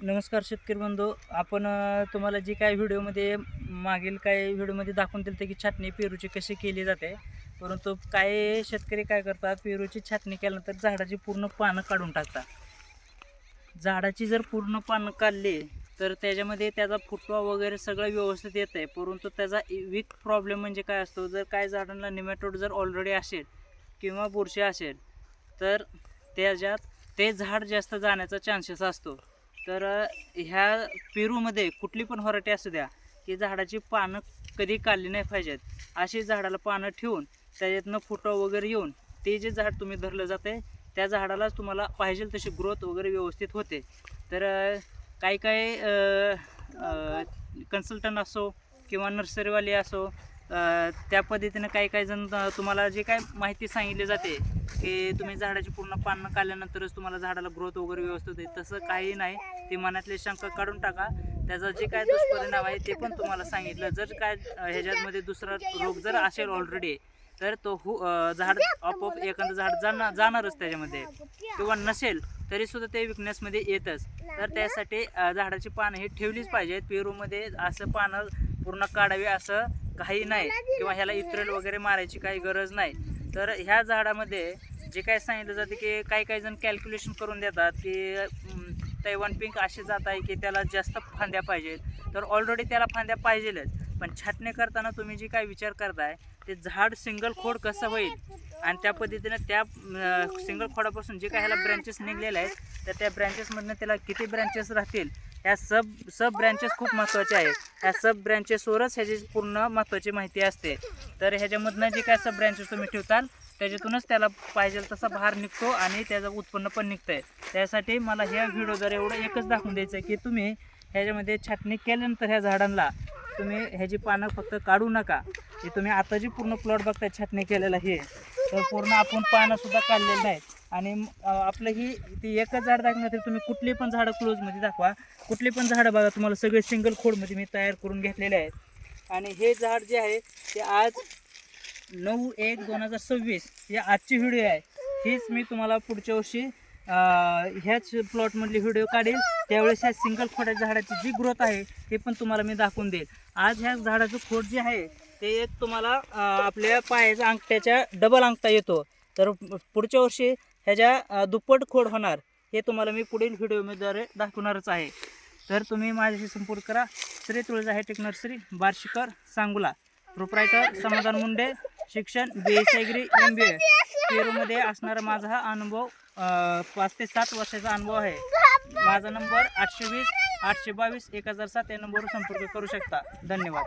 नमस्कार शेतकरी बंधू. आपण तुम्हाला जी काय व्हिडिओमध्ये मागील काय व्हिडिओमध्ये दाखवून दिलं की छाटणी पेरूची कशी केली जाते परंतु काय शेतकरी काय करतात पेरूची छाटणी केल्यानंतर झाडाची पूर्ण पानं काढून टाकतात. झाडाची जर पूर्ण पानं काढली तर त्याच्यामध्ये त्याचा फुटवा वगैरे सगळं व्यवस्थित येत आहे. परंतु त्याचा वीक प्रॉब्लेम म्हणजे काय असतो जर काय झाडांना निमॅटोड जर ऑलरेडी असेल किंवा बुरशी असेल तर त्याच्यात ते झाड जास्त जाण्याचा चान्सेस असतो. तर ह्या पेरूमध्ये कुठली पण व्हरायटी असू द्या की झाडाची पानं कधी काढली नाही पाहिजेत. अशी झाडाला पानं ठेवून त्याच्यातनं फुटं वगैरे येऊन ते जे झाड तुम्ही धरलं जाते त्या झाडालाच तुम्हाला पाहिजे तशी ग्रोथ वगैरे व्यवस्थित होते. तर काही काही कन्सल्टंट असो किंवा नर्सरीवाले असो त्या पद्धतीनं काही काही जण तुम्हाला जे काय माहिती सांगितली जाते की तुम्ही झाडाची पूर्ण पानं काढल्यानंतरच तुम्हाला झाडाला ग्रोथ वगैरे व्यवस्थित होते. तसं काही नाही. ते मनातले शंका काढून टाका. त्याचा जे काय दुष्परिणाम आहे ते पण तुम्हाला सांगितलं. जर काय ह्याच्यामध्ये दुसरा रोग जर असेल ऑलरेडी तर तो हु झाड आपोआप एखादं झाड जाणार जाणारच त्याच्यामध्ये. किंवा नसेल तरी सुद्धा ते विकनेसमध्ये येतच. तर त्यासाठी झाडाची पानं ही ठेवलीच पाहिजेत. पेरूमध्ये असं पानं पूर्ण काढावी असं काही नाही. किंवा ह्याला इत्रेल वगैरे मारायची काही गरज नाही. तर ह्या झाडामध्ये जे काय सांगितलं जाते की काही काही जण कॅल्क्युलेशन करून देतात की तैवान पिंक असे जात आहे की त्याला जास्त फांद्या पाहिजेत तर ऑलरेडी त्याला फांद्या पाहिजेलच. पण छाटणी करताना तुम्ही जे काय विचार करताय ते झाड सिंगल खोड कसं होईल? आणि त्या पद्धतीनं त्या सिंगल खोडापासून जे काय ह्याला ब्रँचेस निघलेले आहेत तर त्या ब्रँचेसमधनं त्याला किती ब्रँचेस राहतील? ह्या सब सब ब्रँचेस खूप महत्त्वाचे आहेत. ह्या सब ब्रँचेसवरच ह्याची पूर्ण महत्त्वाची माहिती असते. तर ह्याच्यामधनं जे काय सब ब्रँचेस तुम्ही ठेवताल त्याच्यातूनच त्याला पाहिजे तसा भार निघतो आणि त्याचं उत्पन्न पण निघतं आहे त्यासाठी मला ह्या व्हिडिओ जर एवढं एकच दाखवून द्यायचं आहे की तुम्ही ह्याच्यामध्ये छाटणी केल्यानंतर ह्या झाडांना तुम्ही ह्याची पानं फक्त काढू नका. हे तुम्ही आता जी पूर्ण प्लॉट बघताय छाटणी केलेलं हे. तर पूर्ण आपण पानंसुद्धा काढलेलं आहे आणि आपलं ही ती एकच झाड दाखवणार तर तुम्ही कुठली पण झाडं क्लोजमध्ये दाखवा. कुठली पण झाडं बघा तुम्हाला सगळे सिंगल खोडमध्ये मी तयार करून घेतलेले आहेत. आणि हे झाड जे आहे ते आज नऊ एक दोन हजार सव्वीस ही आजची व्हिडिओ आहे. हीच मी तुम्हाला पुढच्या वर्षी ह्याच प्लॉटमधली व्हिडिओ काढेल. त्यावेळेस ह्या सिंगल खोड्याच्या झाडाची जी ग्रोथ आहे ते पण तुम्हाला मी दाखवून देईल. आज ह्या झाडाचं खोड जे आहे ते एक तुम्हाला आपल्या पायाच्या अंगठ्याच्या डबल अंगठा येतो. तर पुढच्या वर्षी ह्याच्या दुप्पट खोड होणार हे तुम्हाला मी पुढील व्हिडिओद्वारे दाखवणारच आहे. तर तुम्ही माझ्याशी संपर्क करा. Shri Tulja hitech nursery Barshikar Sangola. Proprietor Samadhan Munde शिक्षण B S agri M B A पेरूमध्ये असणारा माझा हा अनुभव पाच ते सात वर्षाचा अनुभव आहे. माझा नंबर आठशे वीस आठशे बावीस एक हजार सात या नंबरवर संपर्क करू शकता. धन्यवाद.